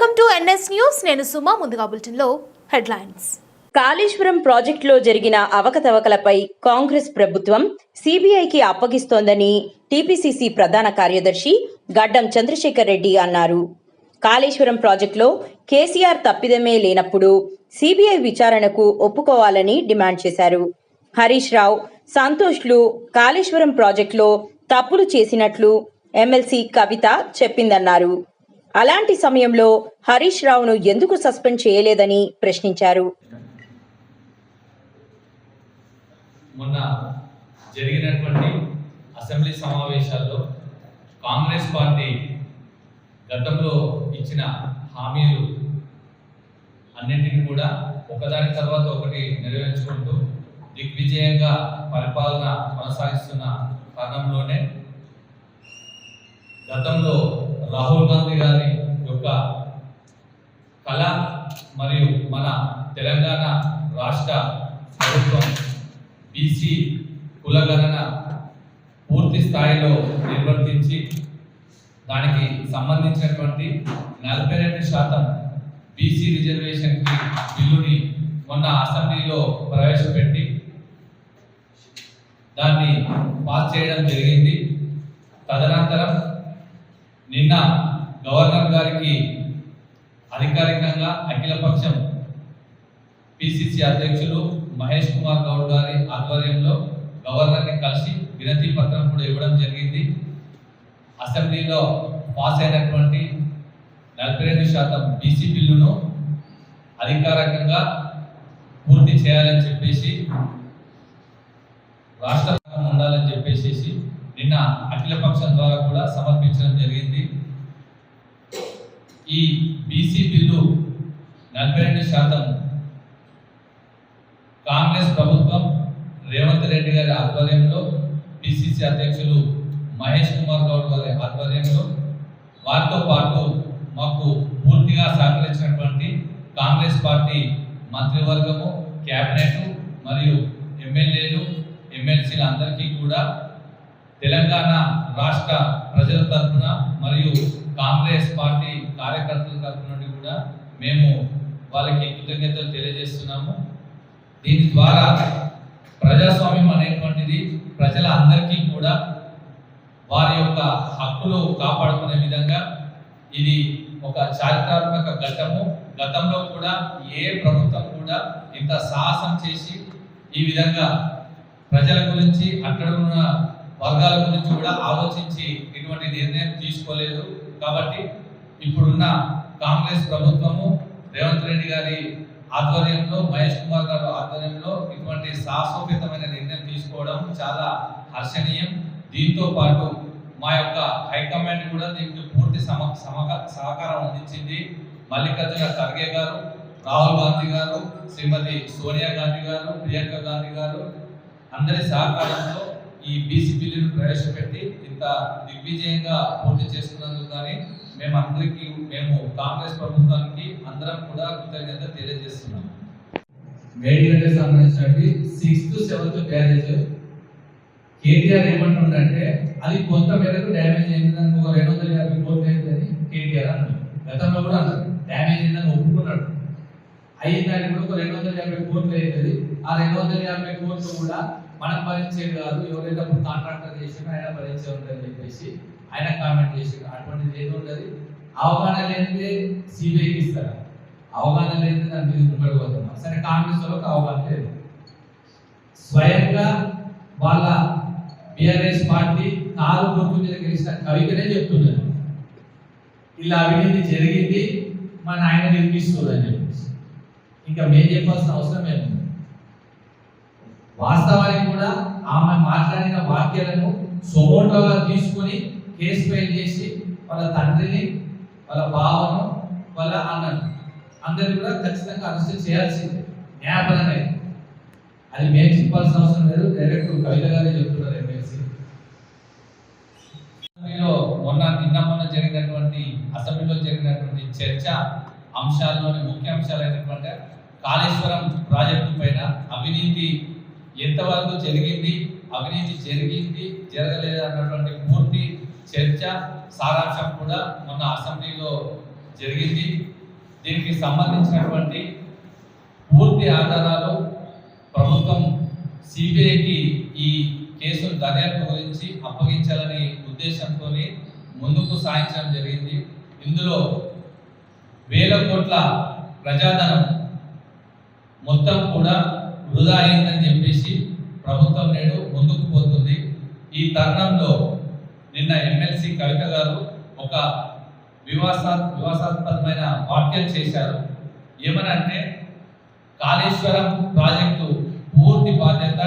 Welcome to NS news. నేను సుమా ముందుగా బులెటిన్లో హెడ్లైన్స్. కాళేశ్వరం ప్రాజెక్టులో జరిగిన అవకతవకలపై కాంగ్రెస్ ప్రభుత్వం సిబిఐకి అప్పగిస్తోందని టీపీసీసీ ప్రధాన కార్యదర్శి గడ్డం చంద్రశేఖర్ రెడ్డి అన్నారు. కాళేశ్వరం ప్రాజెక్టులో కేసీఆర్ తప్పిదమే లేనప్పుడు సిబిఐ విచారణకు ఒప్పుకోవాలని డిమాండ్ చేశారు. హరీష్ రావు సంతోష్లు కాళేశ్వరం ప్రాజెక్టులో తప్పులు చేసినట్లు ఎమ్మెల్సీ కవిత చెప్పిందన్నారు. అలాంటి సమయంలో హరీష్ రావును ఎందుకు సస్పెండ్ చేయలేదని ప్రశ్నించారు. మొన్న జరిగినటువంటి అసెంబ్లీ సమావేశాల్లో కాంగ్రెస్ పార్టీ గతంలో ఇచ్చిన హామీలు అన్నింటినీ కూడా ఒకదాని తర్వాత ఒకటి నెరవేర్చుకుంటూ దిగ్విజయంగా పరిపాలన కొనసాగిస్తున్న తరుణంలోనే గతంలో రాహుల్ గాంధీ గారి యొక్క కళ మరియు మన తెలంగాణ రాష్ట్ర ప్రభుత్వం బీసీ కులగణన పూర్తి స్థాయిలో నిర్వర్తించి దానికి సంబంధించినటువంటి నలభై రెండు శాతం బీసీ రిజర్వేషన్కి బిల్లుని మొన్న అసెంబ్లీలో ప్రవేశపెట్టి దాన్ని పాస్ చేయడం జరిగింది. తదనంతరం నిన్న గవర్నర్ గారికి అధికారికంగా అఖిలపక్షం పిసిసి అధ్యక్షులు మహేష్ కుమార్ గౌడ్ గారి ఆధ్వర్యంలో గవర్నర్ని కలిసి వినతి పత్రం కూడా ఇవ్వడం జరిగింది. అసెంబ్లీలో పాస్ అయినటువంటి నలభై రెండు శాతం బీసీ బిల్లును అధికారికంగా పూర్తి చేయాలని చెప్పేసి రాష్ట్ర ఉండాలని చెప్పేసి నిన్న అఖిలపక్షం ద్వారా కూడా సమర్పించడం జరిగింది. ఈ బీసీ బిల్లు నలభై రెండు శాతం కాంగ్రెస్ ప్రభుత్వం రేవంత్ రెడ్డి గారి ఆధ్వర్యంలో పిసిసి అధ్యక్షులు మహేష్ కుమార్ గౌడ్ గారి ఆధ్వర్యంలో వారితో పాటు మాకు పూర్తిగా సహకరించినటువంటి కాంగ్రెస్ పార్టీ మంత్రివర్గము క్యాబినెట్ మరియు ఎమ్మెల్యేలు ఎమ్మెల్సీలు అందరికీ కూడా తెలంగాణ రాష్ట్ర ప్రజల తరఫున మరియు కాంగ్రెస్ పార్టీ కార్యకర్తల తరఫు నుండి కూడా మేము వాళ్ళకి కృతజ్ఞతలు తెలియజేస్తున్నాము. దీని ద్వారా ప్రజాస్వామ్యం అనేటువంటిది ప్రజల అందరికీ కూడా వారి యొక్క హక్కులు కాపాడుకునే విధంగా ఇది ఒక చారిత్రాత్మక ఘట్టము గతంలో కూడా ఏ ప్రభుత్వం కూడా ఇంత సాహసం చేసి ఈ విధంగా ప్రజల గురించి అక్కడ ఉన్న వర్గాల గురించి కూడా ఆలోచించి ఇటువంటి నిర్ణయం తీసుకోలేదు. కాబట్టి ఇప్పుడున్న కాంగ్రెస్ ప్రభుత్వము రేవంత్ రెడ్డి గారి ఆధ్వర్యంలో మహేష్ కుమార్ గారు ఆధ్వర్యంలో ఇటువంటి సాహసోపేతమైన నిర్ణయం తీసుకోవడం చాలా హర్షణీయం. దీంతో పాటు మా యొక్క హైకమాండ్ కూడా దీనికి పూర్తి సమ సహకారం అందించింది. మల్లికార్జున ఖర్గే గారు రాహుల్ గాంధీ గారు శ్రీమతి సోనియా గాంధీ గారు ప్రియాంక గాంధీ గారు అందరి సహకారంతో ఈ బీసీ బిల్లును ప్రవేశపెట్టి ఇంత దిగ్విజయంగా పూర్తి చేసుకున్నందుకు కానీ మేము అందరికీ మేము కాంగ్రెస్ ప్రభుత్వానికి అందరం కూడా కృతజ్ఞత తెలియజేస్తున్నాం. మేడిగడ్డ సంబంధించినటువంటి సిక్స్త్ సెవెంత్ బ్యారేజ్ కేటీఆర్ ఏమంటుండంటే అది కొంత మేరకు డ్యామేజ్ అయిందని ఒక రెండు వందల యాభై కోట్లు అయిందని కేటీఆర్ అన్నాడు. గతంలో కూడా అన్నారు. డ్యామేజ్ అయిందని ఒప్పుకున్నాడు. అయిందని కూడా ఒక రెండు వందల యాభై కోట్లు అవుతుంది ఆ రెండు వందల యాభై కోట్లు కూడా మనం భరించేది కాదు. ఎవరైతే కాంట్రాక్టర్ చేసినా ఆయన భరించే ఉందని చెప్పేసి ఆయన కామెంట్ చేసిండు అటువంటిది ఏది ఉండదు. అవగాహన లేనిదే సిబిఐకి ఇస్తారు? అవగాహన లేనిదే దాని మీద పడిపోతున్నాం సరే కాంగ్రెస్ వాళ్ళకి అవగాహన లేదు. స్వయంగా వాళ్ళ బిఆర్ఎస్ పార్టీ కారు గుర్తు మీద గెలిచిన కవితనే చెప్తున్నారు. ఇలా అవినీతి జరిగింది మన ఆయన నిర్మిస్తుందని చెప్పేసి. ఇంకా మేము చెప్పాల్సిన అవసరం ఏముంది? వాస్తవానికి కూడా ఆమె మాట్లాడిన వాక్యాలను సొమోటోగా తీసుకుని కేసు ఫైల్ చేసి వాళ్ళ తండ్రిని వాళ్ళ బావను వాళ్ళ అన్నను అందరిని కూడా ఖచ్చితంగా అరెస్ట్ చేయాల్సిందే. న్యాయపరంగా అది మేము చెప్పాల్సిన అవసరం లేదు. డైరెక్ట్ కవిత గారే చెప్తున్నారు ఎమ్మెల్సీ. అసెంబ్లీలో మొన్న నిన్న మొన్న జరిగినటువంటి అసెంబ్లీలో జరిగినటువంటి చర్చ అంశాల్లోని ముఖ్య అంశాలైనటువంటి కాళేశ్వరం ప్రాజెక్టు పైన అవినీతి ఎంతవరకు జరిగింది అవినీతి జరిగింది జరగలేదు అన్నటువంటి పూర్తి చర్చ సారాంశం కూడా మొన్న అసెంబ్లీలో జరిగింది. దీనికి సంబంధించినటువంటి పూర్తి ఆధారాలు ప్రభుత్వం సిబిఐకి ఈ కేసును దర్యాప్తు గురించి అప్పగించాలని ఉద్దేశంతో ముందుకు సాగించడం జరిగింది. ఇందులో వేల కోట్ల ప్రజాధనం మొత్తం కూడా వృధా అయిందని చెప్పేసి ప్రభుత్వం నేడు ముందుకు పోతుంది. ఈ తరుణంలో నిన్న ఎమ్మెల్సీ కవిత గారు ఒక వివాసా వివాసాత్మకమైన వ్యాఖ్యలు చేశారు. ఏమనంటే కాళేశ్వరం ప్రాజెక్టు పూర్తి బాధ్యత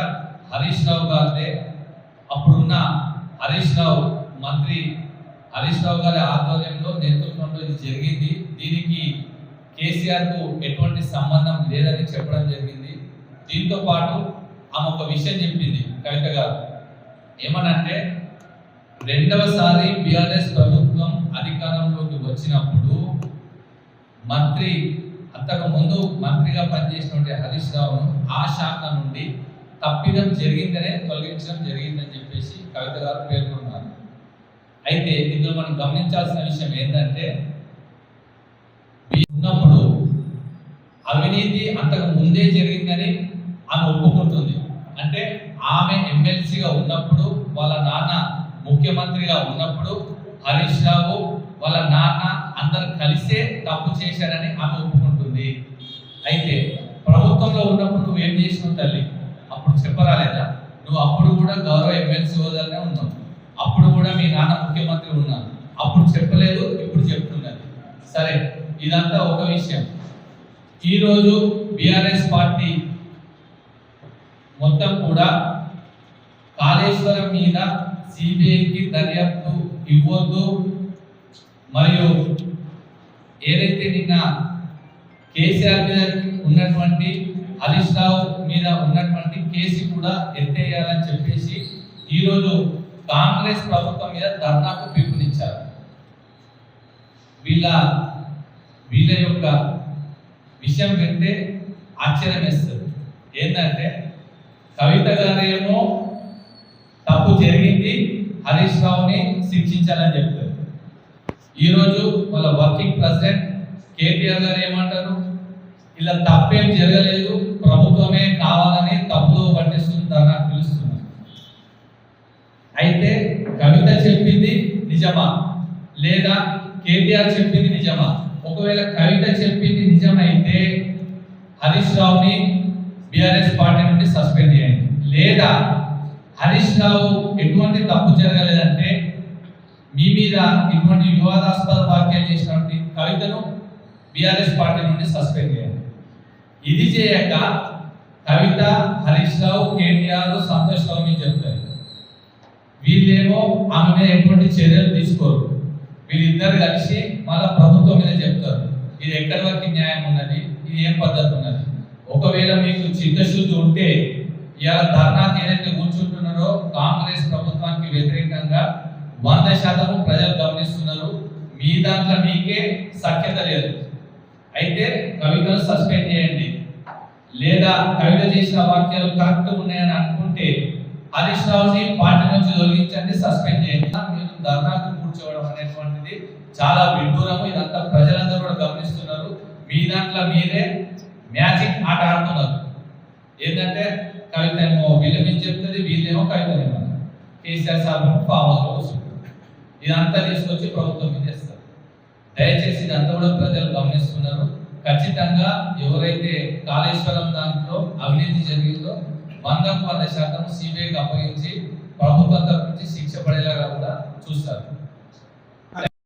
హరీష్ రావు గారిదే. అప్పుడున్న హరీష్ రావు మంత్రి హరీష్ రావు గారి ఆధ్వర్యంలో నేతృత్వంలో ఇది జరిగింది. దీనికి కేసీఆర్కు ఎటువంటి సంబంధం లేదని చెప్పడం జరిగింది. దీంతో పాటు ఆమె ఒక విషయం చెప్పింది. కవిత గారు ఏమనంటే రెండవసారి బీఆర్ఎస్ ప్రభుత్వం అధికారంలోకి వచ్చినప్పుడు మంత్రి అంతకు ముందు మంత్రిగా పనిచేసినటువంటి హరీష్ రావును ఆ శాఖ నుండి తప్పిదం జరిగిందనే తొలగించడం జరిగిందని చెప్పేసి కవిత గారు పేర్కొన్నారు. అయితే ఇందులో మనం గమనించాల్సిన విషయం ఏంటంటే ఉన్నప్పుడు అవినీతి అంతకు ముందే జరిగిందని ఆమె ఒప్పుకుంటుంది. అంటే ఆమె ఎమ్మెల్సీగా ఉన్నప్పుడు వాళ్ళ నాన్న ముఖ్యమంత్రిగా ఉన్నప్పుడు హరీష్ రావు వాళ్ళ నాన్న అందరు కలిసే తప్పు చేశారని ఆమె ఒప్పుకుంటుంది. అయితే ప్రభుత్వంలో ఉన్నప్పుడు నువ్వు ఏం చేసినావు తల్లి? అప్పుడు చెప్పరాలేదా? నువ్వు అప్పుడు కూడా గౌరవ ఎమ్మెల్సీ హోదాలోనే ఉన్నావు. అప్పుడు కూడా మీ నాన్న ముఖ్యమంత్రి ఉన్నారు అప్పుడు చెప్పలేదు ఇప్పుడు చెప్తున్నది. సరే ఇదంతా ఒక విషయం. ఈరోజు బీఆర్ఎస్ పార్టీ మొత్తం కూడా కాళేశ్వరం మీద సిబిఐకి దర్యాప్తు ఇవ్వద్దు. మరియు ఏదైతే నిన్న కేసీఆర్ మీద ఉన్నటువంటి హరీష్ రావు మీద ఉన్నటువంటి కేసు కూడా ఎత్తేయాలని చెప్పేసి ఈరోజు కాంగ్రెస్ ప్రభుత్వం మీద ధర్నాకు పిలుపునిచ్చారు. వీళ్ళ వీళ్ళ యొక్క విషయం వింటే ఆశ్చర్యం వేస్తుంది ఏంటంటే కవిత గారేమో తప్పు జరిగింది హరీష్ రావుని శిక్షించాలని చెప్తారు. ఈరోజు వాళ్ళ వర్కింగ్ ప్రెసిడెంట్ కేటీఆర్ గారు ఏమంటారు? ఇలా తప్పేం జరగలేదు ప్రభుత్వమే కావాలని తప్పులు పట్టిస్తుందని పిలుస్తున్నారు అయితే కవిత చెప్పింది నిజమా? లేదా కేటీఆర్ చెప్పింది నిజమా? ఒకవేళ కవిత నిజమైతే హరీష్ రావుని బీఆర్ఎస్ పార్టీ నుండి సస్పెండ్ చేయండి. లేదా హరీష్ రావు ఎటువంటి తప్పు జరగలేదంటే మీ మీద ఇటువంటి వివాదాస్పద వ్యాఖ్యలు చేసినటువంటి కవితను బీఆర్ఎస్ పార్టీ నుండి సస్పెండ్ చేయండి. ఇది చేయక కవిత హరీష్ రావు కేటీఆర్ సంతోష్ రావు మీద చెప్తారు. వీళ్ళేమో ఆమె మీద ఎటువంటి చర్యలు తీసుకోరు. వీళ్ళిద్దరు కలిసి మళ్ళా ప్రభుత్వం మీద చెప్తారు. ఇది ఎక్కడి వరకు న్యాయం ఉన్నది? ఇది ఏం పద్ధతి ఉన్నది? ఒకవేళ మీకు చిత్తశుద్ధి ఉంటే ఇవాళ ధర్నాకి ఏదైతే కూర్చుంటున్నారో కాంగ్రెస్ ప్రభుత్వానికి వ్యతిరేకంగా వంద శాతము ప్రజలు గమనిస్తున్నారు. మీ దాంట్లో మీకే సఖ్యత లేదు. అయితే కవితను సస్పెండ్ చేయండి. లేదా కవిత చేసిన వాక్యాలు కరెక్ట్ ఉన్నాయని అనుకుంటే హరీష్ రావుని పార్టీ నుంచి తొలగించండి సస్పెండ్ చేయండి. మీరు ధర్నాకు కూర్చోవడం అనేటువంటిది చాలా విడ్డూరము ఇదంతా ప్రజలందరూ కూడా గమనిస్తున్నారు మీ దాంట్లో మీరే మ్యాజిక్ ఆట ఆడుతున్నారు. ఏంటంటే కవిత ఏమో వీళ్ళమేం చెప్తుంది వీళ్ళేమో Kavitha KCR sir farm house ఇదంతా తీసుకొచ్చి ప్రభుత్వం మీద చేస్తారు దయచేసి ఇదంతా కూడా ప్రజలు గమనిస్తున్నారు. ఖచ్చితంగా ఎవరైతే కాళేశ్వరం దాంట్లో అవినీతి జరిగిందో వందకు వంద శాతం సిబిఐకి అప్పగించి ప్రభుత్వం తరపు నుంచి శిక్ష పడేలాగా కూడా చూస్తారు.